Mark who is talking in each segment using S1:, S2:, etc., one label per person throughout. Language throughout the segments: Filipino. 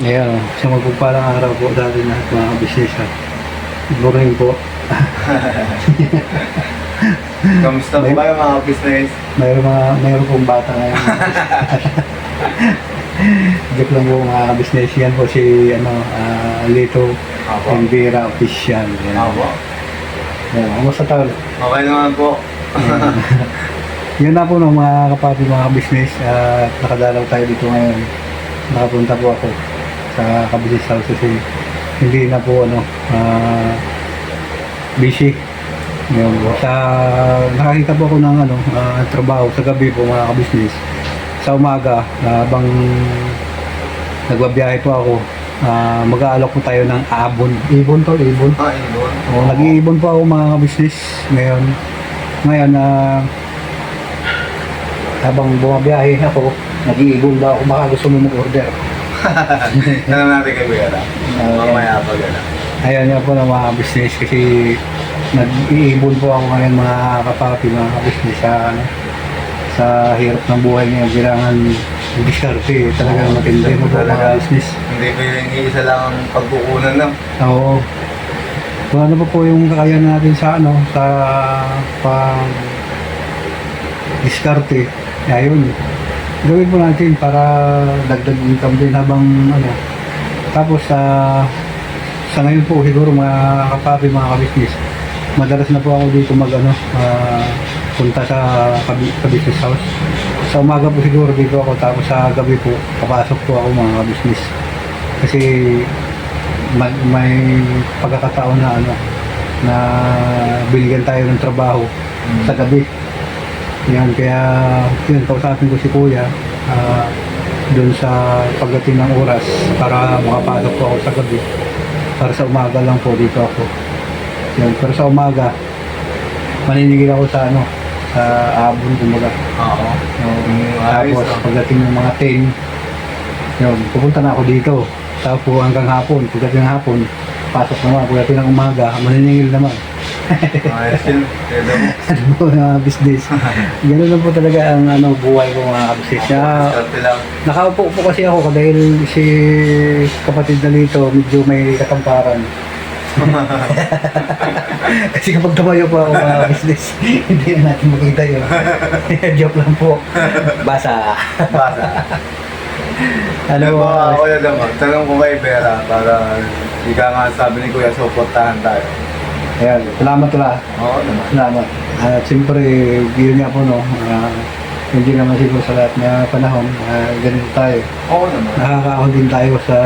S1: Ayan, oh. sa magpagpalang araw po dati na mga business ha. Good morning po.
S2: Kamusta po
S1: May-
S2: kayo mga business?
S1: Mayroon mga, mayroon pong bata ngayon. Joke lang po mga business yan po si ano, ah, Lito
S2: Apo.
S1: Official. Yan.
S2: Apo.
S1: Yan. Kamusta tol?
S2: Okay naman po.
S1: Yun na po no, mga kapatid, mga business. at nakadalaw tayo dito ngayon. Nakapunta po ako sa kabusiness house kasi hindi na po ano, ah, busy. Yun, sa, nakakita po ako ng ano, ah, trabaho sa gabi po mga kabusiness. Sa umaga, ah, habang nagbabiyahe po ako, ah, mag-aalok po tayo ng abon. Ibon to, ibon.
S2: Ah, indoon.
S1: Oo, nag-iibon po ako mga business ngayon. Ngayon, ah, habang bumabiyahe ako, nag-iibon ba ako, baka gusto mo mag-order.
S2: Tanong natin kay Kuya.
S1: Ah,
S2: Mamaya pa gano'n.
S1: Ayan nga po ng mga business kasi nag-iibon po ako ngayon mga kapapi, mga business sa, ano, sa hirap ng buhay ngayon. Kailangan diskarte, talagang matindi mo po mga
S2: Talaga.
S1: business.
S2: Hindi ko yung isa lang ang pagkukunan lang.
S1: Oo. Kung ano pa po yung kakayahan natin sa ano, sa pang diskarte, ayun. Gawin po natin para dagdag income din habang ano. Tapos sa sa ngayon po siguro mga kapapi, mga kabisnes, madalas na po ako dito mag ano, ah, punta sa kabi- kabisnes house. Sa umaga po siguro dito ako tapos sa gabi po papasok po ako mga kabisnes. Kasi may, may pagkakataon na ano na binigyan tayo ng trabaho sa gabi. Yan, kaya yun, kausapin ko si Kuya ah, doon sa pagdating ng oras para makapasok po ako sa gabi. Para sa umaga lang po dito ako. Yan, pero sa umaga, maninigil ako sa ano, sa abon kumbaga.
S2: Oo.
S1: Um, tapos pagdating ng mga 10, yun, pupunta na ako dito. Tapos po hanggang hapon, pagdating ng hapon, pasok naman, pagdating ng umaga, maniningil naman.
S2: Ayos yun.
S1: Ano po mga business. Ganun lang po talaga ang ano, buhay ko mga business. Kaya, nakaupo po kasi ako dahil si kapatid na dito medyo may katamparan. kasi kapag tumayo po ako mga business, hindi na natin makita yun. Joke lang po. Basa.
S2: Basa.
S1: Ano po?
S2: ba ako na naman? Tanong ko kay Vera para ika nga sabi ni Kuya, suportahan tayo.
S1: Ayan, salamat pala.
S2: Oo naman.
S1: Salamat. At siyempre, yun nga po no, ah, hindi naman siguro sa lahat na panahon, ah, ganito tayo.
S2: Oo naman.
S1: Nakakaahon din tayo sa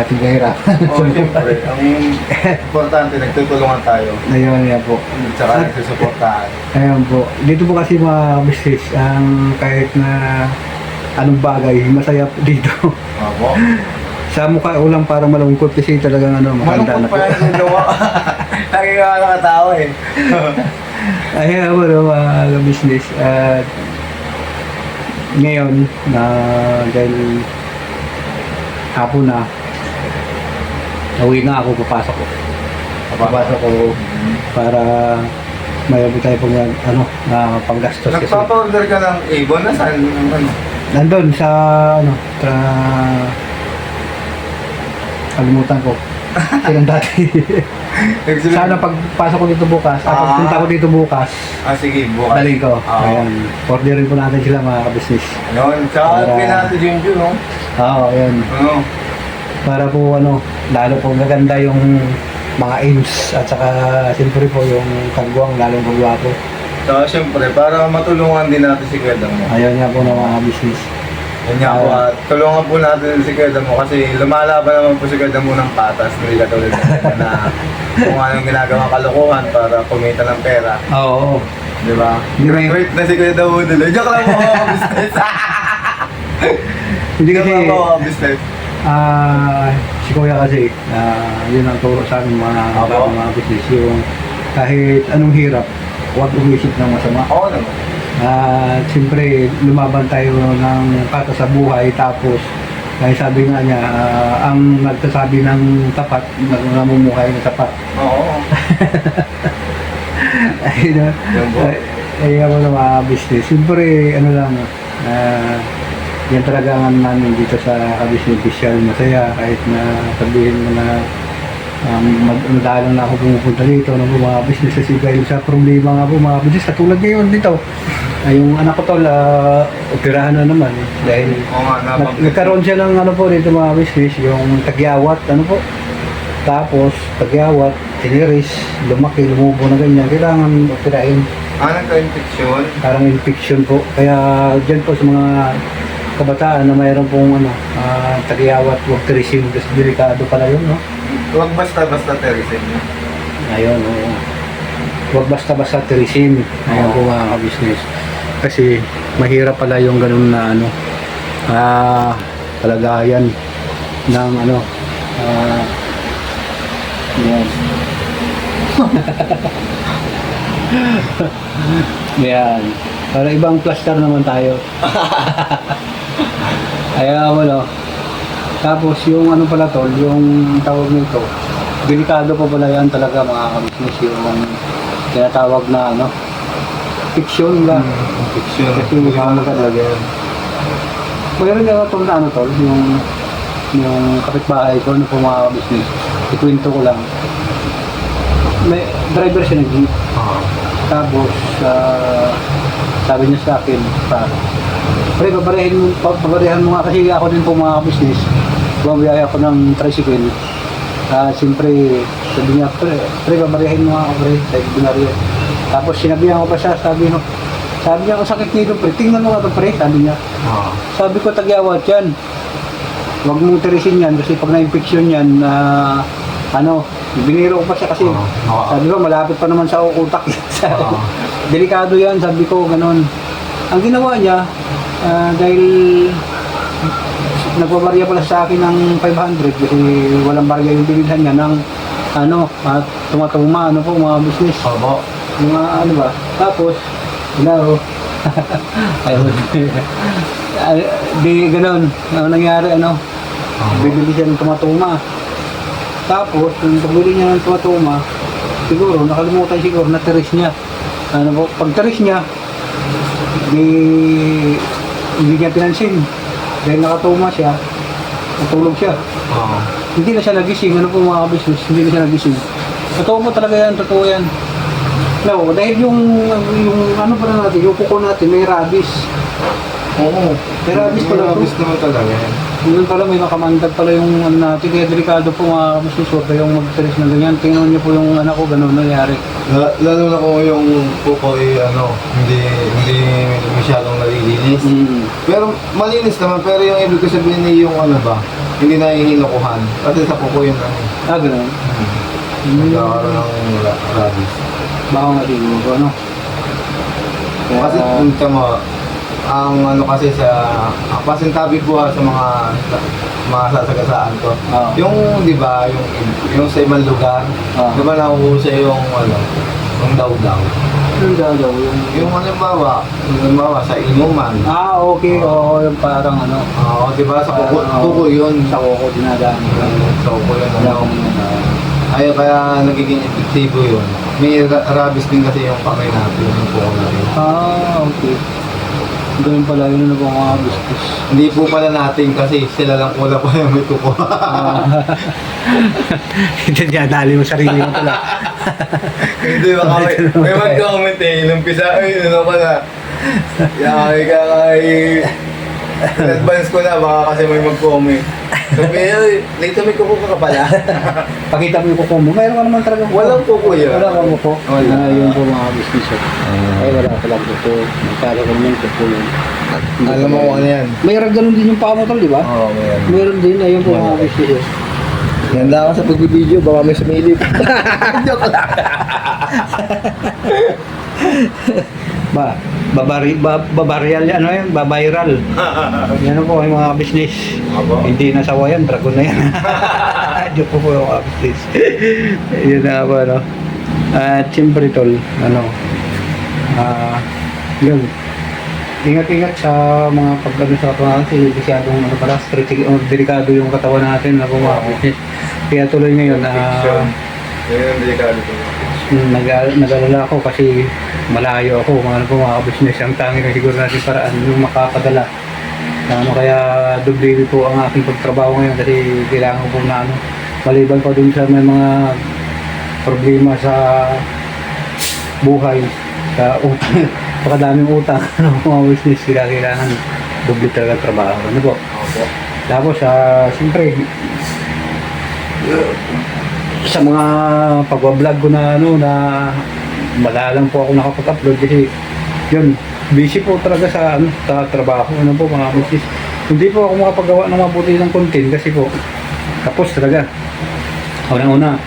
S1: ating kahirapan.
S2: Oo, siyempre. Ang importante, nagtutulungan tayo.
S1: Ayun, yan po.
S2: Tsaka nagsusuportahan.
S1: Ayun po. Dito po kasi mga business, ang kahit na anong bagay, masaya po dito.
S2: Opo.
S1: sa mukha ko lang parang malungkot kasi talagang ano, makanda na
S2: Malungkot
S1: po.
S2: pa yan yung gawa. Lagi ka nakatawa eh.
S1: Ayun po no, mga business. At ngayon, na dahil hapon na, Uwi na ako, papasok ko. Papasok ko para mayroon tayo pang ano, na panggastos kasi.
S2: Nagpapa-order ka ng Avon na saan naman?
S1: Nandun sa ano, tra... Kalimutan ko. Silang dati. Sana pagpasok ko dito bukas, ah,
S2: Ah.
S1: pagpunta ko dito bukas,
S2: Ah, sige, bukas.
S1: daling ko.
S2: Oo.
S1: Ayan. Orderin po natin sila mga kabisnes.
S2: Yun, tsaka
S1: Para-
S2: kay natin yung Jun, no?
S1: Oo, ayan.
S2: Ano?
S1: Para po ano, lalo po maganda yung mga aims at saka siyempre po yung kagwang lalong kagwapo.
S2: Tsaka syempre, para matulungan din natin si Kuya mo.
S1: Ayun nga po ng mga business.
S2: Yan nga po, at tulungan po natin si Kuya mo kasi lumalaban naman po si Kuya mo ng patas. Hindi katulad natin na kung anong ginagawa kalokohan para kumita ng pera.
S1: Oo.
S2: Di ba?
S1: Hindi may-
S2: Great na si Kuya Dawo nila. Joke lang po mga business.
S1: Hindi
S2: Joke
S1: kasi,
S2: lang po mga business.
S1: ah, si Kuya kasi, ah, yun ang turo sa amin mga,
S2: Opo.
S1: mga business. Yung kahit anong hirap, huwag umisip ng masama.
S2: Oo naman.
S1: At siyempre, lumaban tayo ng pato sa buhay tapos dahil sabi nga niya, ah, ang nagsasabi ng tapat, namumuhay ng tapat.
S2: Oo.
S1: Ayun na.
S2: Yan po.
S1: Ay, ay ako na mga business. Siyempre, ano lang, ah, yan talaga ang ano namin dito sa Kabisnes Official. Masaya kahit na sabihin mo na um, mad- madalang na ako pumupunta dito ng mga business kasi dahil sa problema nga po mga business katulad ngayon dito. Ay, yung anak ko tol, uh, operahan na naman eh, dahil
S2: Oo nga,
S1: nag-
S2: nabanggit.
S1: nagkaroon siya ng ano po dito mga business, yung tagyawat, ano po. Tapos, tagyawat, tiniris, lumaki, lumubo na ganyan. Kailangan operahin.
S2: Ah, nagka-infection.
S1: Parang infection po. Kaya dyan po sa mga kabataan na mayroon pong ano, ah, tagyawat, huwag tirisin. Kasi delikado pala yun, no?
S2: Huwag basta-basta terisin.
S1: Ayun, oo. Huwag basta-basta tirisin. Ayun po mga ka-business. Kasi mahirap pala yung ganun na ano, ah, kalagayan ng ano, ah, yan. yan. Para ibang plaster naman tayo. Ayaw mo, no? Tapos yung ano pala tol, yung tawag nito, delikado pa pala yan talaga mga kabisnes yung tinatawag na ano, fiction ba?
S2: Infection.
S1: Kasi may mga talaga yan. Mayroon nga tol na ano tol, yung yung kapitbahay ko, ano po mga kabisnes, ikwento ko lang. May driver siya ng jeep.
S2: Ah.
S1: Tapos, ah, sabi niya sa akin, pa, pre, babarehin mo, babarehan mo nga kasi ako din po mga business. Bumabiyaya ako ng tricycle. Ah, siyempre, sabi niya, pre, pre, babarehin mo ako, pre, sa binariya. Tapos sinabihan ko pa siya, sabi no, sabi niya, ang sakit nito, pre, tingnan mo nga ito, pre, sabi niya.
S2: Ah.
S1: Sabi ko, tagyawat yan. Huwag mong tirisin yan kasi pag na-infection yan, na ano, biniro ko pa siya kasi
S2: Oo. Oo.
S1: sabi ko, malapit pa naman sa utak.
S2: Oo.
S1: Delikado yan, sabi ko, ganun. Ang ginawa niya, ah, dahil nagbabarya pala sa akin ng 500 kasi walang barya yung binilhan niya ng ano, at tumatuma, ano po, mga business.
S2: Opo.
S1: Mga ano ba? Tapos, hello. Ayun. Ay, di ganun. Ano nangyari, ano? Bibili siya ng tumatuma. Tapos, yung pagbili niya ng tumatuma, siguro, nakalimutan siguro, na-teres niya. Ano po, pag teres niya, di, hindi niya pinansin. Dahil nakatuma siya, natulog siya.
S2: Ah.
S1: Hindi na siya nagising, ano po mga business, hindi na siya nagising. Totoo po talaga yan, totoo yan. No, dahil yung, yung ano pa na natin, yung kuko natin, may rabies.
S2: Oo.
S1: May rabies pala po.
S2: Rabies naman talaga yan.
S1: Yun pala, may makamandag pala yung ano natin, kaya delikado po mga huwag kayong mag-stress na ganyan. Tingnan niyo po yung anak ko, ganun nangyari.
S2: La- Lalo na kung yung kuko ay ano, hindi hindi masyadong nalilinis.
S1: Mm.
S2: Pero malinis naman, pero yung ibig ko sabihin ay yung ano ba, hindi na hihinukuhan. Kasi sa kuko yun ano,
S1: Ah, ganun. Mm.
S2: nagkakaroon ng ra- rabies.
S1: Baka nga din mo, ano? Kaya,
S2: Kasi kung tama, ang ano kasi sa, ang pasintabi ko ha, sa mga sa- mga sasagasaan ko.
S1: Ah.
S2: Yung, di ba, yung, yung sa ibang lugar,
S1: Ah.
S2: di ba nakukusa yung, ano, yung daw-daw.
S1: Yung dalaw, yung...
S2: Yung halimbawa, yung halimbawa sa inuman,
S1: Ah, okay, oo, yung parang ano,
S2: Oo, di ba sa kuko,
S1: Ah,
S2: kuko yun.
S1: sa kuko dinadaan.
S2: Sa kuko yun. Ano.
S1: akong uh,
S2: Ay, kaya nagiging epektibo yun. May ra- rabies din kasi yung kamay natin, yung kuko natin.
S1: Ah, okay. Ganun pala, yun ano po mga business.
S2: Hindi po pala natin kasi sila lang pula pa yung may kuko.
S1: Hindi niya, dali mo sarili mo pala.
S2: Hindi ba kami, may mag-comment eh, nung pisa, ay, ano pala. Yaki ka kay... In-advance ko na, baka kasi may mag-comment. Sabi, ay, late may kuko ka pala.
S1: Pakita mo yung kuko mo. Mayroon ka naman talaga kuko.
S2: Walang kuko yun.
S1: Wala kang kuko.
S2: Wala.
S1: Ah, yun po mga business. Ay, wala palang kuko. Magkala ko naman kuko yun.
S2: Alam mo kung ano yan?
S1: Mayroon ganun din yung pamotol, di ba?
S2: Oo, oh, mayroon.
S1: Meron din, ayun po mga business.
S2: Ganda ka sa pagbibideo, baka may sumilip. Joke lang.
S1: Ba, babari, ba, babaryal, ano yan, babiral. Yan po yung mga business.
S2: Abo.
S1: Hindi na sawa yan, dragon na yan. Diyo po po yung mga business. Yun na po, ano. At siyempre, tol, ano, ah, yun. Ingat-ingat sa mga pagkano sa katawan kasi masyadong ano pala, stretching or delikado yung katawan natin na mga business. Kaya tuloy ngayon, ah,
S2: Yun yung delikado
S1: nag-alala ako kasi malayo ako mga ano po mga business ang tangi na siguro natin paraan yung makapadala Ano kaya doble po ang aking pagtrabaho ngayon kasi kailangan po na ano, maliban pa dun sa may mga problema sa buhay, sa utang, pakadaming utang, ano mga business, kaya kailangan doble talaga trabaho. Ano po?
S2: Opo.
S1: Tapos, ah, siyempre, sa mga pagbablog ko na ano na malalang po ako nakapag-upload kasi yun, busy po talaga sa ano sa trabaho ano po mga business. Hindi po ako makapagawa ng mabuti ng content kasi po tapos talaga. Una-una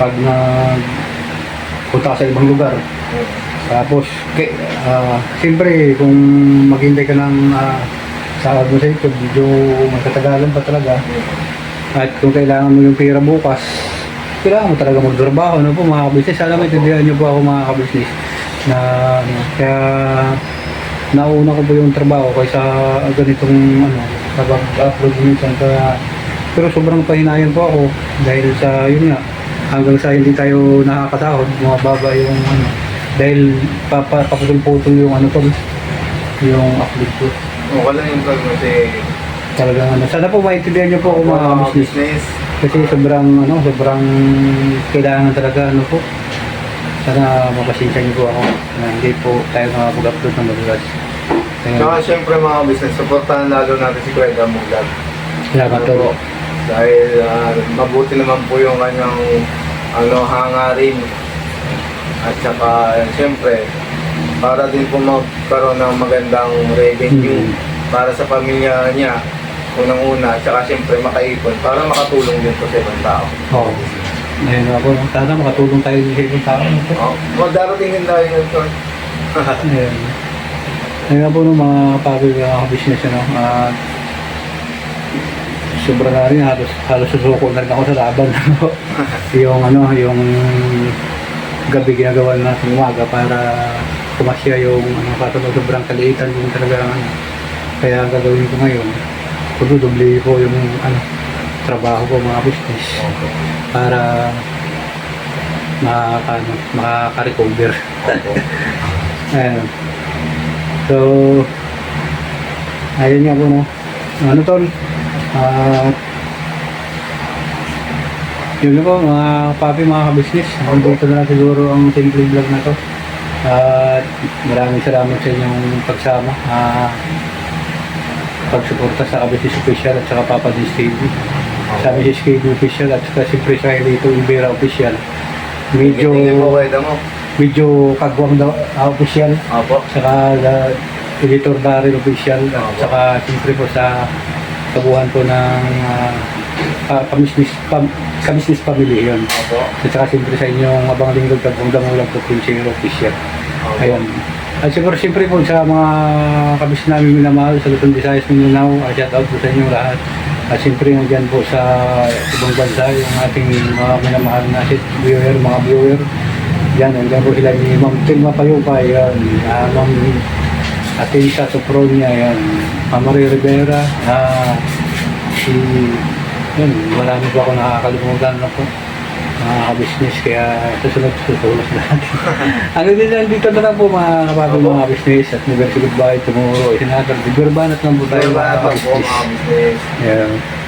S1: pag na punta ka sa ibang lugar tapos kay, ah, siyempre kung maghintay ka ng uh, sa mo sa YouTube, medyo matatagalan pa talaga. At kung kailangan mo yung pera bukas, kailangan mo talaga magtrabaho. Ano po mga kabisnes? Sana maintindihan niyo po ako mga kabisnes na ano, kaya nauna ko po yung trabaho kaysa ganitong ano, pag-upload minsan kaya pero sobrang pahinayan po ako dahil sa yun nga hanggang sa hindi tayo nakakasahod bumababa yung ano dahil papa, paputol-putol yung ano to yung upload ko
S2: Okay lang yung vlog mo si
S1: talagang ano sana po maintindihan niyo po ako mga
S2: mga
S1: kabisnes
S2: business.
S1: kasi sobrang ano, sobrang kailangan talaga ano po. Sana mapasensya niyo po ako na hindi po tayo makapag-upload ng. Kaya,
S2: Saka syempre mga business, supportahan lalo natin si Kuya Damo Vlog.
S1: salamat po.
S2: Dahil ah, mabuti naman po yung kanyang ano, hangarin. At saka, syempre, para din po magkaroon ng magandang revenue
S1: Hmm.
S2: para sa pamilya niya, unang-una, at saka syempre makaipon para makatulong din po sa ibang tao.
S1: Oo. Ayun nga po, sana makatulong tayo sa ibang tao.
S2: Oh, magdarating din tayo yun, Tol.
S1: Ayun. Ayun nga po no, mga papi, mga business ano. ah sobra na rin, halos, halos susuko na rin ako sa laban. ano. yung ano, yung gabi ginagawa na sa umaga para kumasya yung ano, kaso sobrang kaliitan yung talaga ano. Kaya ang gagawin ko ngayon, kududoble ko yung ano, trabaho ko mga business para makaka, ano, makaka-recover.
S2: Opo.
S1: Ayun. So, ayun nga po, no? Ano tol? Ah, yun po, mga papi, mga kabisnes. Nandito na lang siguro ang simple vlog na to. At maraming salamat sa inyong pagsama. Ah, pagsuporta sa Kabisnes Official at saka Papa Dis TV. Sa Kabisnes TV Official at saka siyempre sa Elito Ibera Official. Medyo, medyo kagwang daw, ah, official
S2: Opo.
S1: saka uh, editor Daryl official at
S2: Opo.
S1: saka siyempre po sa kabuhan po ng uh, uh, kamisnis, pam, kamisnis family yun
S2: Opo.
S1: at saka siyempre sa inyong abang lingkod kagwang damulang po Pinchero official
S2: Opo.
S1: ayun at siyempre siyempre po sa mga kabis namin minamahal sa Luzon, Visayas, Mindanao at shout out po sa inyong lahat. At siyempre nandyan po sa ibang bansa yung ating mga minamahal na sit- viewer, mga viewer. Yan, nandiyan po sila ni Ma'am Tilma Payupay, yan, uh, Ma'am Atinsa Sopronia, yan, Ma'am Marie Rivera, ah, si, yan, marami po ako nakakalimutan na po, mga kabisnes, kaya susunod susulas natin. Hanggang din lang dito na lang po mga kapatid mga business at never to goodbye tomorrow. Isinatag, di berbanat lang po tayo mga
S2: po
S1: kabisnes.
S2: mga business?
S1: Yeah.